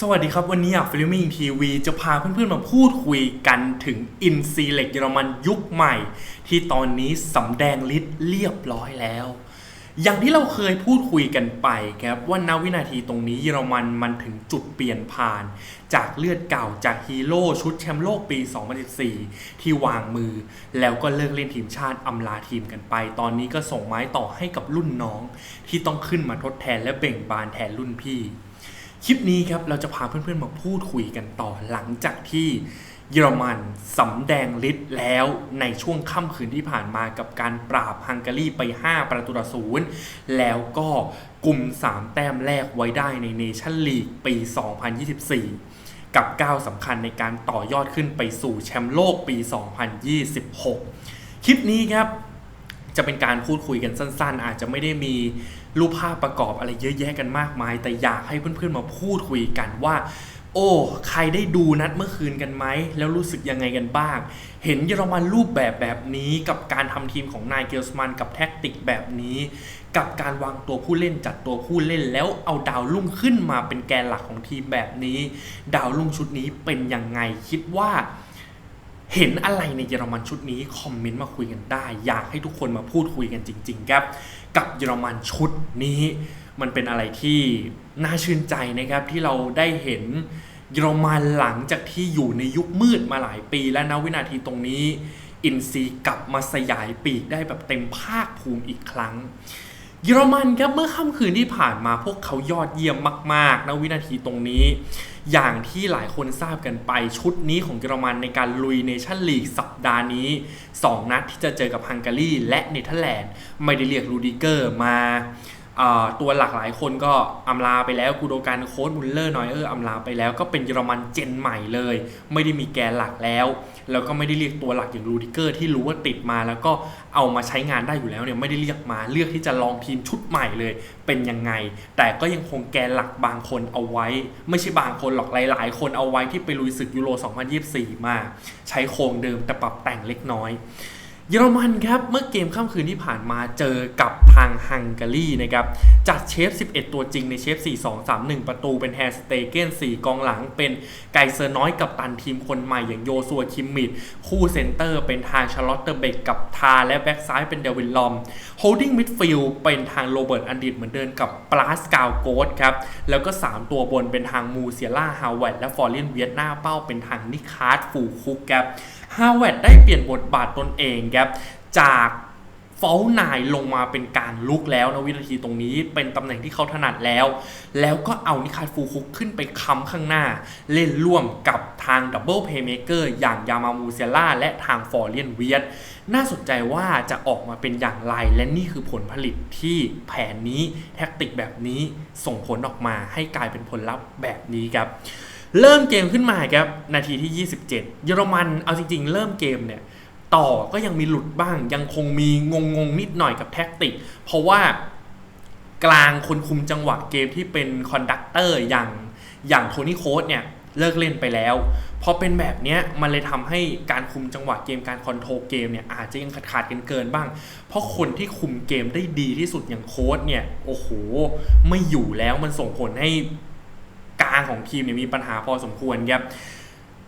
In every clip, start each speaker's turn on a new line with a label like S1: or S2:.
S1: สวัสดีครับ วันนี้อะฟิลมิ่งทีวีจะพาเพื่อนๆมาพูดคุยกันถึงอินซีเล็กเยอรมันยุคใหม่ ที่ตอนนี้สำแดงฤทธิ์เรียบร้อยแล้ว อย่างที่เราเคยพูดคุยกันไปครับว่าณวินาทีตรงนี้เยอรมันมันถึงจุดเปลี่ยนผ่าน จากเลือดเก่าจากฮีโร่ชุดแชมป์โลกปี 2014 ที่วางมือ แล้วก็เลิกเล่นทีมชาติอำลาทีมกันไป ตอนนี้ก็ส่งไม้ต่อให้กับรุ่นน้อง ที่ต้องขึ้นมาทดแทนและเบ่งบานแทนรุ่นพี่ คลิปนี้ครับเราจะพาเพื่อนๆมาพูดคุยกันต่อหลังจากที่เยอรมันสำแดงฤทธิ์แล้วในช่วงค่ำคืนที่ผ่านมากับการปราบฮังการีไป 5 ประตูต่อศูนย์แล้วก็กลุ่ม 3 แต้มแรกไว้ได้ในเนชั่นลีกปี 2024 กับก้าวสำคัญในการต่อยอดขึ้นไปสู่แชมป์โลกปี 2026 คลิปนี้ครับ จะเป็นการพูดคุยกันสั้น ๆ อาจจะไม่ได้มีรูปภาพประกอบอะไรเยอะแยะกันมากมาย แต่อยากให้เพื่อนๆมาพูดคุยกันว่า โอ้ ใครได้ดูนัดเมื่อคืนกันไหม แล้วรู้สึกยังไงกันบ้าง เห็นเยอรมันรูปแบบแบบนี้กับการทำทีมของนายเกลสมันกับแท็กติกแบบนี้ กับการวางตัวผู้เล่นจัดตัวผู้เล่นแล้วเอาดาวรุ่งขึ้นมาเป็นแกนหลักของทีมแบบนี้ ดาวรุ่งชุดนี้เป็นยังไงคิดว่า เห็นอะไรในเยอรมันชุดนี้คอมเมนต์มาคุยกันได้ อยากให้ทุกคนมาพูดคุยกันจริง ๆ ครับ กับเยอรมันชุดนี้ มันเป็นอะไรที่น่าชื่นใจนะครับที่เราได้เห็นเยอรมันหลังจากที่อยู่ในยุคมืดมาหลายปี และณวินาทีตรงนี้ อินซีกลับมาสยายปีกได้แบบเต็มภาคภูมิอีกครั้ง เยอรมันครับเมื่อค่ำคืนที่ผ่านมาพวกเขายอดเยี่ยมมากๆณวินาทีตรงนี้ อย่างที่หลายคนทราบกันไปชุดนี้ของเยอรมันในการลุยเนชั่นลีกสัปดาห์นี้ 2 นัดที่จะเจอกับฮังการีและเนเธอร์แลนด์ไม่ได้เรียกรูดิเกอร์มา ตัวหลักหลายคนก็อำลาไปแล้วกูโดการโค้ดมุลเลอร์นอยเออร์อำลาไปแล้วก็เป็นเยอรมันเจนใหม่เลย ไม่ได้มีแกนหลักแล้ว แล้วก็ไม่ได้เรียกตัวหลักอย่างรูดิเกอร์ที่รู้ว่าติดมาแล้วก็เอามาใช้งานได้อยู่แล้วเนี่ยไม่ได้เรียกมาเลือกที่จะลองทีมชุดใหม่เลย เป็นยังไง แต่ก็ยังคงแกนหลักบางคนเอาไว้ ไม่ใช่บางคนหรอกหลาย ๆ คนเอาไว้ที่ไปลุยศึกยูโร 2024 มา ใช้โครงเดิมแต่ปรับแต่งเล็กน้อย เยอรมันครับ เมื่อเกมค่ำคืนที่ผ่านมาเจอกับทางฮังการีนะครับ จัดเชฟ 11 ตัวจริงในเชฟ 4-2-3-1 ประตูเป็นแฮร์สเตเกน4 กองหลังเป็นไกเซอร์น้อยกับตันทีมคนใหม่อย่างโยซัวคิมมิด คู่เซนเตอร์เป็นทางชาร์ลอตเตอร์เบกกับทาและแบ็กซ้ายเป็นเดวินลอมโฮลดิ้งมิดฟิลด์เป็นทางโรเบิร์ตอันดิตเหมือนเดิมกับปลาสกาวโกสครับ แล้วก็ 3 ตัวบนเป็นทางมูเซียล่าฮาวเวดและฟอร์เรียนเวียดหน้าเป้าเป็นทางนิคาร์ดฟูคุกครับฮาวเวดได้เปลี่ยนบทบาทตนเองครับจาก ฟอลนายลงมาเป็นการลุกแล้วนะวินาทีตรงนี้เป็นตำแหน่งที่เขาถนัดแล้ว แล้วก็เอานิคาฟูคุกขึ้นไปค้ำข้างหน้า เล่นร่วมกับทางดับเบิลเพย์เมเกอร์อย่างยามามูเซล่าและทางฟอร์เรียนเวียดน่าสนใจว่าจะออกมาเป็นอย่างไร และนี่คือผลผลิตที่แผนนี้แท็กติกแบบนี้ส่งผลออกมาให้กลายเป็นผลลัพธ์แบบนี้ครับ เริ่มเกมขึ้นมาครับนาทีที่ 27 เยอรมันเอาจริงๆ เริ่มเกมเนี่ย ต่อก็ยังมีหลุดบ้าง ยังคงมีงงงๆนิดหน่อยกับแท็กติก เพราะว่ากลางคนคุมจังหวะเกมที่เป็นคอนดักเตอร์อย่างอย่างโทนี่โค้ดเนี่ยเลิกเล่นไปแล้วพอเป็นแบบเนี้ยมันเลยทำให้การคุมจังหวะเกมการคอนโทรลเกมเนี่ยอาจจะยังขาดขาดกันเกินบ้าง เพราะคนที่คุมเกมได้ดีที่สุดอย่างโค้ดเนี่ยโอ้โหไม่อยู่แล้วมันส่งผลให้กลางของทีมเนี่ยมีปัญหาพอสมควรครับ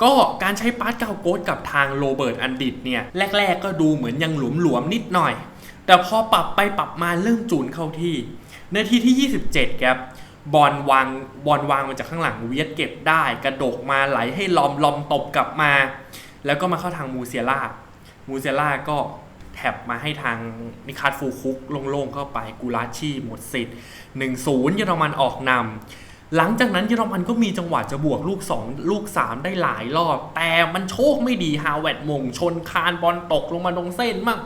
S1: ก็การใช้ปาร์ตเกาโกสกับทางโรเบิร์ตอันดิตเนี่ยแรก ๆ ก็ดูเหมือนยังหลวมๆนิดหน่อย แต่พอปรับไปปรับมาเริ่มจูนเข้าที่นาทีที่ 27 ครับบอลวางบอลวางมาจากข้างหลังเวียดเก็บได้ กระโดกมาไหลให้ลอมลอมตบกลับมา แล้วก็มาเข้าทางมูเซียล่ามูเซียล่าก็แท็บมาให้ทางนิคัตฟูคุกโล่งๆเข้าไปกูราชีหมดสิทธิ์1-0เยอรมันออกนำ หลังจากนั้นเยอรมันก็มีจังหวะจะบวกลูก 2 ลูก 3 ได้หลายรอบ แต่มันโชคไม่ดีฮาวเวดมง ชนคานบอลตกลงมาตรงเส้นมั่ง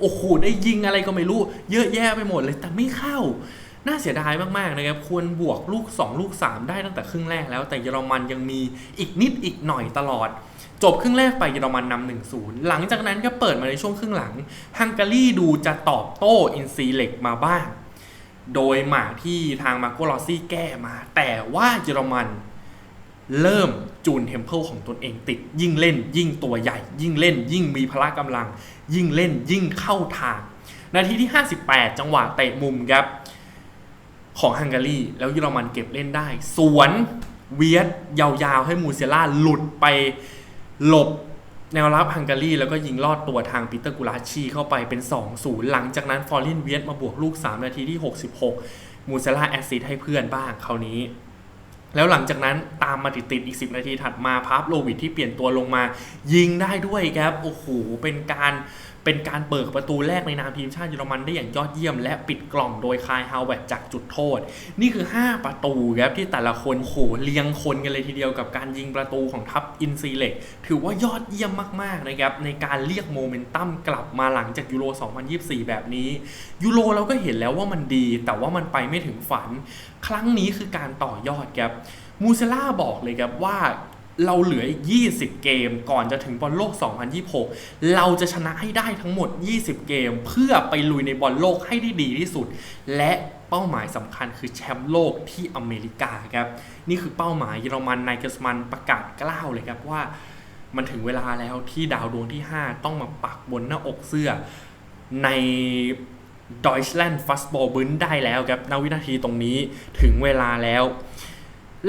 S1: โอ้โหได้ยิงอะไรก็ไม่รู้ เยอะแยะไปหมดเลยแต่ไม่เข้า น่าเสียดายมากๆนะครับควรบวกลูก 2 ลูก 3 ได้ตั้งแต่ครึ่งแรกแล้ว แต่เยอรมันยังมีอีกนิดอีกหน่อยตลอด จบครึ่งแรกไปเยอรมันนำหนึ่งศูนย์หลังจากนั้นก็เปิดมาในช่วงครึ่งหลังฮังการีดูจะตอบโต้อินซีเล็กมาบ้าง โดยหมากที่ทางมาโกลอซี่แก้มา แต่ว่าเยอรมันเริ่มจูนเทมเพลของตนเองติด ยิ่งเล่น ยิ่งตัวใหญ่ ยิ่งเล่น ยิ่งมีพละกำลัง ยิ่งเล่นยิ่งเข้าทาง นาทีที่ 58 จังหวะเตะมุมครับ ของฮังการีแล้วเยอรมันเก็บเล่นได้ สวนเวียดยาวๆ ให้มูเซล่าหลุดไปหลบ แนวรับฮังการีแล้วก็ยิงลอดตัวทางปีเตอร์กุลาชีเข้าไปเป็น 2-0 หลังจากนั้นฟอร์ลินเวียดมาบวกลูก 3 นาทีที่ 66 มูเซล่าแอซซิดให้เพื่อนบ้างคราวนี้ แล้วหลังจากนั้นตามมาติดๆอีก 10 นาทีถัดมาพาร์ฟโลวิดที่เปลี่ยนตัวลงมา ยิงได้ด้วยครับโอ้โหเป็นการเป็นการเบิกประตูแรกในนามทีมชาติเยอรมันได้อย่างยอดเยี่ยม และปิดกล่องโดยคายฮาวเวตจากจุดโทษ นี่คือ 5 ประตูครับที่แต่ละคนโหเลียงคนกันเลยทีเดียวกับการยิงประตูของทัพอินซีเล็กถือว่ายอดเยี่ยมมากๆนะครับในการเรียกโมเมนตัมกลับมาหลังจากยูโร 2024 แบบนี้ ยูโรเราก็เห็นแล้วว่ามันดี แต่ว่ามันไปไม่ถึงฝัน ครั้งนี้คือการต่อยอดครับ มูเซล่าบอกเลยครับว่าเราเหลืออีก 20 เกมก่อนจะถึงบอลโลก 2026 เราจะชนะให้ได้ทั้งหมด 20 เกม เพื่อไปลุยในบอลโลกให้ได้ดีที่สุด และเป้าหมายสำคัญคือแชมป์โลกที่อเมริกาครับ นี่คือเป้าหมายเยอรมันไนเกสมันประกาศกล้าวเลยครับว่า มันถึงเวลาแล้วที่ดาวดวงที่ 5 ต้องมาปักบนหน้าอกเสื้อใน Deutschland f u s t b a l l b u n ได้แล้วครับณวินาทีตรงนี้ถึงเวลาแล้ว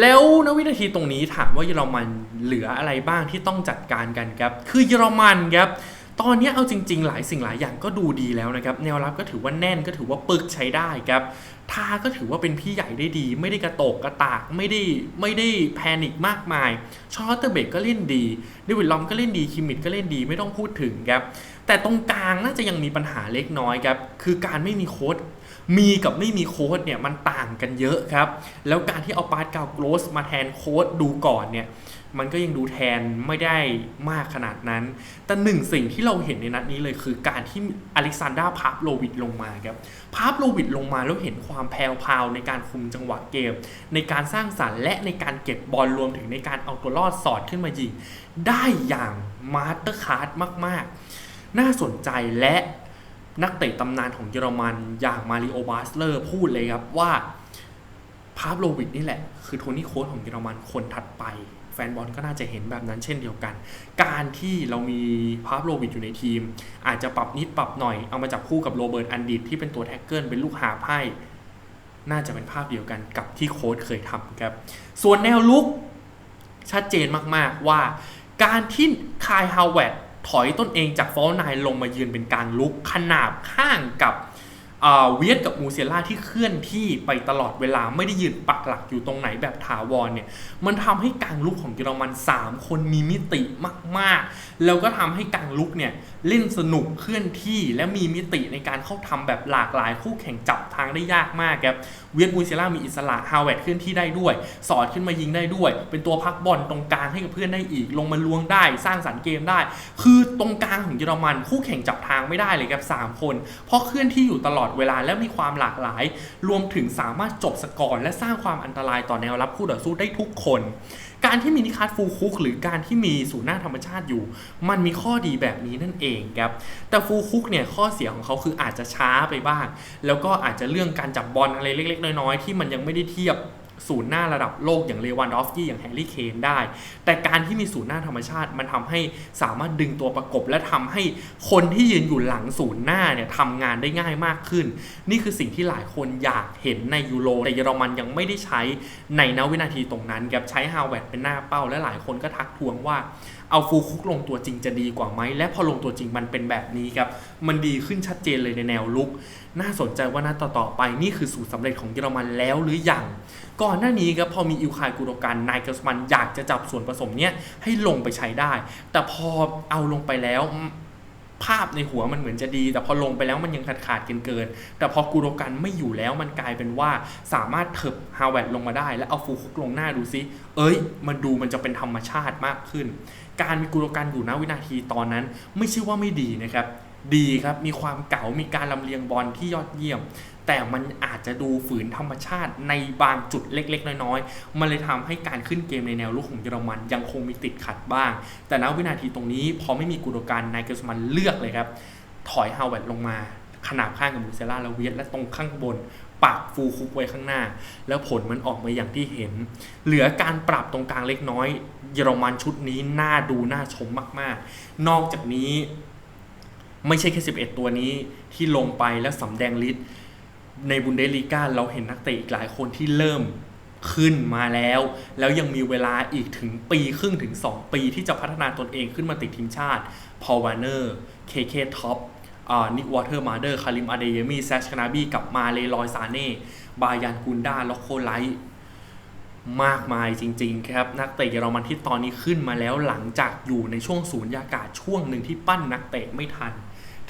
S1: แล้วณวินาทีตรงนี้ถามว่าเยอรมันเหลืออะไรบ้างที่ต้องจัดการกันครับ คือเยอรมันครับตอนนี้เอาจริง ๆ หลายสิ่งหลายอย่างก็ดูดีแล้วนะครับ แนวรับก็ถือว่าแน่นก็ถือว่าปึกใช้ได้ครับทาก็ถือว่าเป็นพี่ใหญ่ได้ดี ไม่ได้กระโตกกระตากไม่ได้ไม่ได้แพนิคมากมายชอตเตอร์เบกก็เล่นดีเดวิดลอมก็เล่นดีคิมมิดก็เล่นดีไม่ต้องพูดถึงครับแต่ตรงกลางน่าจะยังมีปัญหาเล็กน้อยครับคือการไม่มีโค้ด มีกับไม่มีโค้ดเนี่ยมันต่างกันเยอะครับ แล้วการที่เอาปาร์ตกาวโกลสมาแทนโค้ดดูก่อนเนี่ยมันก็ยังดูแทนไม่ได้มากขนาดนั้น แต่หนึ่งสิ่งที่เราเห็นในนัดนี้เลยคือการที่อเล็กซานดราพาร์ฟโลวิดลงมาครับ พาร์ฟโลวิดลงมาแล้วเห็นความแพรวาวในการคุมจังหวะเกม ในการสร้างสรรค์และในการเก็บบอลรวมถึงในการเอาตัวรอดสอดขึ้นมายิง ได้อย่างมาสเตอร์คาร์ดมาก ๆ น่าสนใจและ นักเตะตำนานของเยอรมันอย่างมาริโอบาสเลอร์พูดเลยครับว่าพาฟโลวิดนี่แหละ คือโทนี่โค้ชของเยอรมันคนถัดไป แฟนบอลก็น่าจะเห็นแบบนั้นเช่นเดียวกัน การที่เรามีพาฟโลวิดอยู่ในทีม อาจจะปรับนิดปรับหน่อยเอามาจับคู่กับโรเบิร์ตอันดิตที่เป็นตัวแท็กเกิลเป็นลูกหาไพ่น่าจะเป็นภาพเดียวกันกับที่โค้ชเคยทำครับ ส่วนแนวลุกชัดเจนมากๆว่า การที่คายฮาวเวต ถอยต้นเองจากฟอลไนลงมายืนเป็นกลางลุกขนาบข้างกับ เวียดกับมูเซล่าที่เคลื่อนที่ไปตลอดเวลาไม่ได้ยืนปักหลักอยู่ตรงไหนแบบถาวรเนี่ยมันทำให้กลางลุกของเยอรมัน 3 คนมีมิติมาก ๆ แล้วก็ทำให้กลางลุกเนี่ยเล่นสนุกเคลื่อนที่และมีมิติในการเข้าทำแบบหลากหลายคู่แข่งจับทางได้ยากมากครับเวียดมูเซล่ามีอิสระฮาวเวตเคลื่อนที่ได้ด้วย สอดขึ้นมายิงได้ด้วย เป็นตัวพักบอลตรงกลางให้กับเพื่อนได้อีก ลงมาลวงได้สร้างสรรค์เกมได้ คือตรงกลางของเยอรมันคู่แข่งจับทางไม่ได้เลยครับ3คนเพราะเคลื่อนที่อยู่ตลอดเวลาและมีความหลากหลาย รวมถึงสามารถจบสกอร์และสร้างความอันตรายต่อแนวรับคู่ต่อสู้ได้ทุกคน การที่มีนิคัสฟูคุกหรือการที่มีศูนย์หน้าธรรมชาติอยู่ มันมีข้อดีแบบนี้นั่นเองครับแต่ฟูคุกเนี่ยข้อเสียของเขาคืออาจจะช้าไปบ้าง แล้วก็อาจจะเรื่องการจับบอลอะไรเล็ก ๆ น้อยๆที่มันยังไม่ได้เทียบ ศูนย์หน้าระดับโลกอย่างเลวันดอฟกี้อย่างแฮร์รี่เคนได้ แต่การที่มีศูนย์หน้าธรรมชาติ มันทำให้สามารถดึงตัวประกบ และทำให้คนที่ยืนอยู่หลังศูนย์หน้าเนี่ยทำงานได้ง่ายมากขึ้น นี่คือสิ่งที่หลายคนอยากเห็นในยูโรแต่เยอรมันยังไม่ได้ใช้ในนวินาทีตรงนั้นครับใช้ฮาวเวร์ดเป็นหน้าเป้าและหลายคนก็ทักทวงว่าเอาฟูคุกลงตัวจริงจะดีกว่าไหม และพอลงตัวจริงมันเป็นแบบนี้ครับ มันดีขึ้นชัดเจนเลยในแนวลุก น่าสนใจว่านัดต่อๆไปนี่คือสูตรสำเร็จของเยอรมันแล้วหรือยังก่่อนหน้านี้ครับพอมีอิวคายกูโรกันนายเกสมันอยากจะจับส่วนผสมเนี้ยให้ลงไปใช้ได้ แต่พอเอาลงไปแล้วภาพในหัวมันเหมือนจะดี แต่พอลงไปแล้วมันยังขาดขาดเกินเกิน แต่พอกูโรกันไม่อยู่แล้วมันกลายเป็นว่าสามารถเถิบฮาวเวร์ดลงมาได้ แล้วเอาฟูคุกลงหน้าดูซิ เอ้ย มันดูมันจะเป็นธรรมชาติมากขึ้น การมีกูโรกันอยู่ณวินาทีตอนนั้น ไม่ใช่ว่าไม่ดีนะครับ ดีครับมีความเก๋ามีการลำเลียงบอลที่ยอดเยี่ยม แต่มันอาจจะดูฝืนธรรมชาติในบางจุดเล็ก ๆ น้อยๆ มันเลยทำให้การขึ้นเกมในแนวลุกของเยอรมันยังคงมีติดขัดบ้าง แต่ณวินาทีตรงนี้พอไม่มีกุโรการนายเกสมันเลือกเลยครับ ถอยฮาวเวิร์ดลงมาขนาบข้างกับมูเซล่าและเวียดและตรงข้างบนปักฟูคุกไว้ข้างหน้า แล้วผลมันออกมาอย่างที่เห็น เหลือการปรับตรงกลางเล็กน้อย เยอรมันชุดนี้น่าดูน่าชมมากๆ นอกจากนี้ ไม่ใช่แค่ 11 ตัวนี้ที่ลงไปแล้วสำแดงฤทธิ์ในบุนเดสลีกาเราเห็นนักเตะอีกหลายคนที่เริ่มขึ้นมาแล้ว แล้วยังมีเวลาอีกถึงปีครึ่งถึง 2 ปีที่จะพัฒนาตนเองขึ้นมาติดทีมชาติ พอวานเนอร์ เคเคท็อปนิกวอเตอร์มาเดอร์ คาริม อาเดเยมีแซชคานาบีกับมาเลลอยซาเน่ บายันกุนดาล็อกโคไลท์มากมายจริง ๆ ครับ นักเตะเยอรมันที่ตอนนี้ขึ้นมาแล้วหลังจากอยู่ในช่วงศูนย์ยากาศช่วงหนึ่งที่ปั้นนักเตะไม่ทัน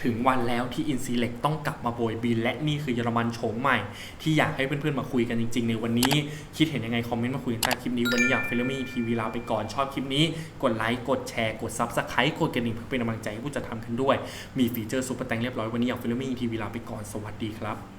S1: ถึงวันแล้วที่อินซีเล็กต้องกลับมาโบยบิน และนี่คือเยอรมันโฉมใหม่ ที่อยากให้เพื่อนๆมาคุยกันจริงๆ ในวันนี้ คิดเห็นยังไง คอมเมนต์มาคุยกันใต้คลิปนี้วันนี้อยากเฟลมี่ทีวีลาไปก่อนชอบคลิปนี้ กดไลค์กดแชร์กดซับสไครต์กดกระดิ่งเพื่อเป็นกำลังใจให้ผู้จัดทำกันด้วย มีฟีเจอร์ซุปเปอร์แตงเรียบร้อยวันนี้อยากเฟลมี่ทีวีลาไปก่อนสวัสดีครับ